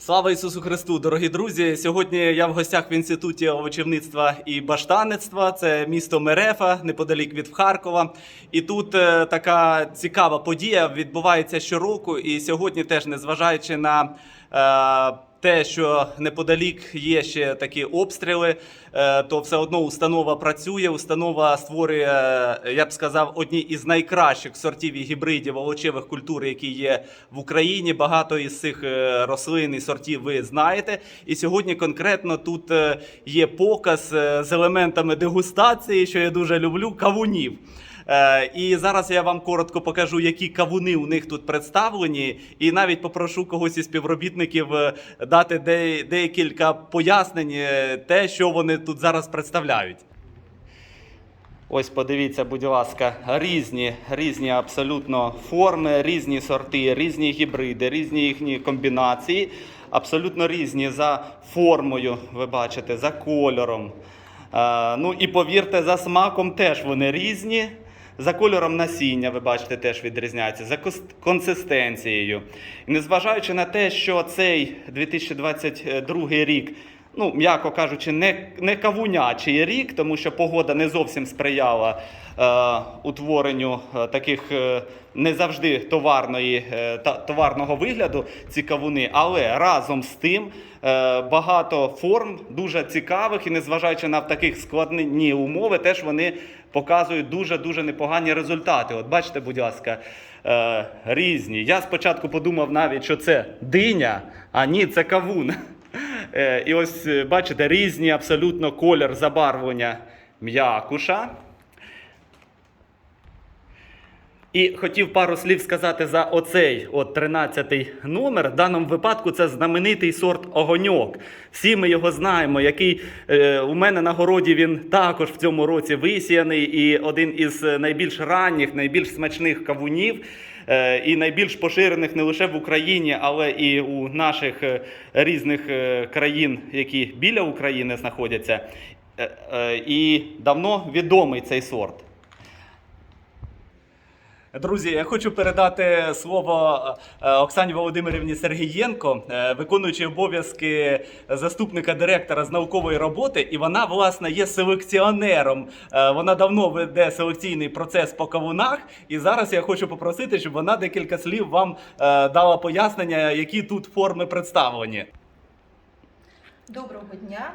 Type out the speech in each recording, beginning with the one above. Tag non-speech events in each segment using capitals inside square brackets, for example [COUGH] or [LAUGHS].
Слава Ісусу Христу, дорогі друзі! Сьогодні я в гостях в інституті овочівництва і баштаництва. Це місто Мерефа, неподалік від Харкова. І тут е, така цікава подія відбувається щороку. І сьогодні, теж незважаючи на е, те, що неподалік є ще такі обстріли, е, то все одно установа працює. Установа створює, е, я б сказав, одні із найкращих сортів і гібридів овочевих культур, які є в Україні. Багато із цих е, рослин і сортів ви знаєте. І сьогодні конкретно тут є показ з елементами дегустації, що я дуже люблю, кавунів. Е, І зараз я вам коротко покажу, які кавуни у них тут представлені, і навіть попрошу когось із співробітників е, дати декілька пояснень, е, те, що вони тут зараз представляють. Ось подивіться, будь ласка, різні, різні абсолютно форми, різні сорти, різні гібриди, різні їхні комбінації, абсолютно різні за формою, ви бачите, за кольором. Ну і повірте, за смаком теж вони різні. За кольором насіння, ви бачите, теж відрізняється, за консистенцією. І незважаючи на те, що цей 2022 рік ну, м'яко кажучи, не, не кавунячий рік, тому що погода не зовсім сприяла е, утворенню е, таких е, не завжди товарної, е, товарного вигляду ці кавуни. Але разом з тим е, багато форм дуже цікавих, і незважаючи на таких складні умови, теж вони показують дуже-дуже непогані результати. От бачите, будь ласка. Е, різні. Я спочатку подумав навіть, що це диня, а ні, це кавун. Е, І ось е, бачите, різні абсолютно колір забарвлення м'якуша. І хотів пару слів сказати за оцей от 13 номер. В даному випадку це знаменитий сорт огоньок. Всі ми його знаємо, який е, у мене на городі він також в цьому році висіяний, і один із е, найбільш ранніх, найбільш смачних кавунів. Е, І найбільш поширених не лише в Україні, але і у наших е, різних е, країн, які біля України знаходяться. І давно відомий цей сорт. Друзі, я хочу передати слово е, Оксані Володимирівні Сергієнко, е, виконуючій обов'язки заступника директора з наукової роботи, і вона, власне, є селекціонером. Е, Вона давно веде селекційний процес по кавунах. І зараз я хочу попросити, щоб вона декілька слів вам дала пояснення, які тут форми представлені. Доброго дня.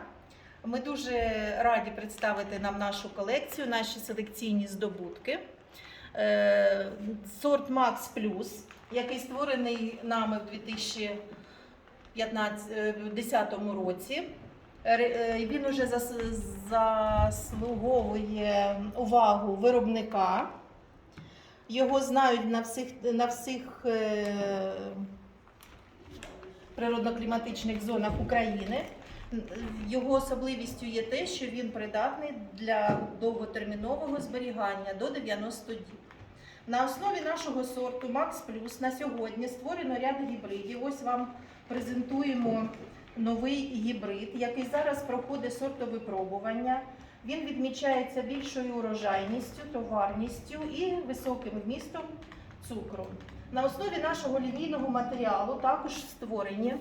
Ми дуже раді представити нам нашу колекцію, наші селекційні здобутки. Е, Сорт Max Plus, який створений нами в 2010 році. Е, Він уже заслуговує увагу виробника. Його знають на всіх, на всіх е, природно-кліматичних зонах України. Його особливістю є те, що він придатний для довготермінового зберігання до 90 діб. На основі нашого сорту Max Plus на сьогодні створено ряд гібридів. Ось вам презентуємо новий гібрид, який зараз проходить сортовипробування. Він відмічається більшою урожайністю, товарністю і високим вмістом цукру. На основі нашого лінійного матеріалу також створені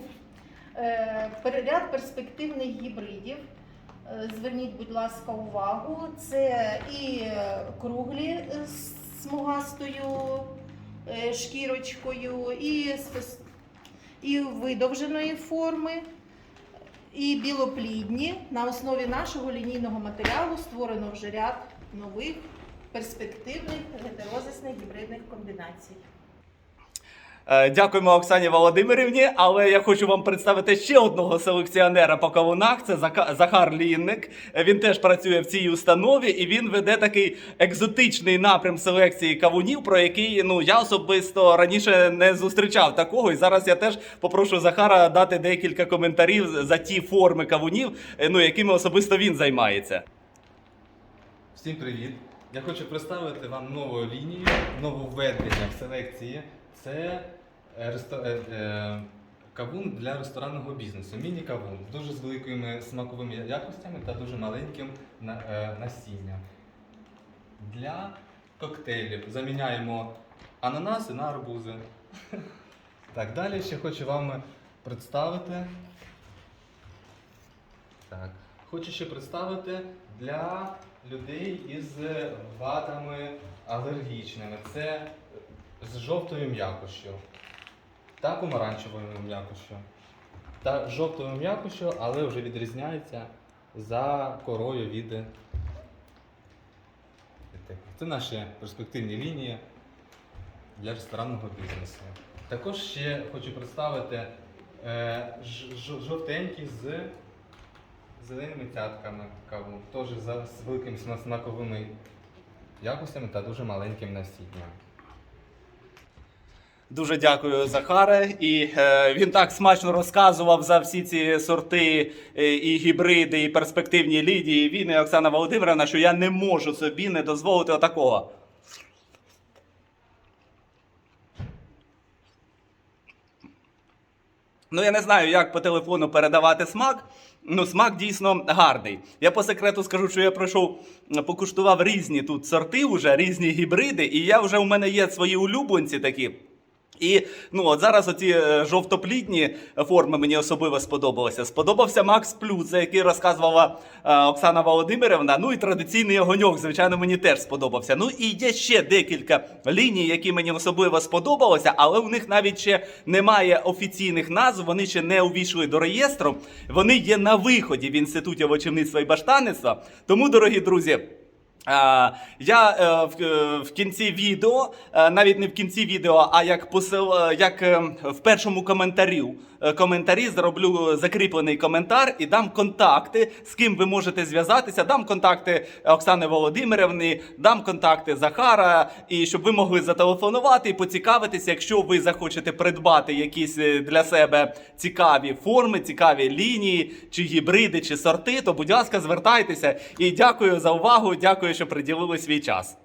ряд перспективних гібридів. Е, Зверніть, будь ласка, увагу. Це і е, круглі е, з смугастою е, шкірочкою, і, і видовженої форми, і білоплідні. На основі нашого лінійного матеріалу створено вже ряд нових перспективних гетерозисних гібридних комбінацій. Е, Дякуємо Оксані Володимирівні. Але я хочу вам представити ще одного селекціонера по кавунах. Це Захар Лінник. Він теж працює в цій установі, і він веде такий екзотичний напрям селекції кавунів, про який ну я особисто раніше не зустрічав такого. І зараз я теж попрошу Захара дати декілька коментарів за ті форми кавунів, е, ну якими особисто він займається. Всім привіт! Я хочу представити вам нову лінію, нововведення в селекції. Це е, ресто- е, е, кавун для ресторанного бізнесу. Міні-кавун, дуже з великими смаковими якостями та дуже маленьким насінням. Для коктейлів заміняємо ананаси на арбузи. [LAUGHS] Так, далі ще хочу вам представити. Так. Хочу ще представити для людей із вадами алергічними. Це з жовтою м'якощю та помаранчевою м'якощю. Та жовтою м'якощю, але вже відрізняється за корою від. Це наші перспективні лінії для ресторанного бізнесу. Також ще хочу представити е, ж- ж- жовтенький з зеленими цятками каву. Теж з великими смаковими якостями та дуже маленьким насінням. Дуже дякую, Захаре. І е, він так смачно розказував за всі ці сорти е, і гібриди, і перспективні лідії. Він і Оксана Володимирівна, що я не можу собі не дозволити отакого. Ну, я не знаю, як по телефону передавати смак. Ну, смак дійсно гарний. Я по секрету скажу, що я пройшов, покуштував різні тут сорти, вже різні гібриди, і я вже у мене є свої улюбленці такі. І ну от зараз оці е, жовтоплідні форми мені особливо сподобалися. Сподобався Макс Плюс, за який розказувала е, Оксана Володимирівна. Ну і традиційний огоньок, звичайно, мені теж сподобався. Ну і є ще декілька ліній, які мені особливо сподобалися, але у них навіть ще немає офіційних назв. Вони ще не увійшли до реєстру. Вони є на виході в інституті овочівництва і баштанництва. Тому, дорогі друзі. А, я е, в, е, кінці відео, е, навіть не в кінці відео, а як посил, е, як е, в першому коментарі, е, коментарі зроблю закріплений коментар і дам контакти, з ким ви можете зв'язатися. Дам контакти Оксани Володимирівни, дам контакти Захара, і щоб ви могли зателефонувати і поцікавитися, якщо ви захочете придбати якісь е, для себе цікаві форми, цікаві лінії, чи гібриди, чи сорти, то будь ласка, звертайтеся. І дякую за увагу. Що приділили свій час.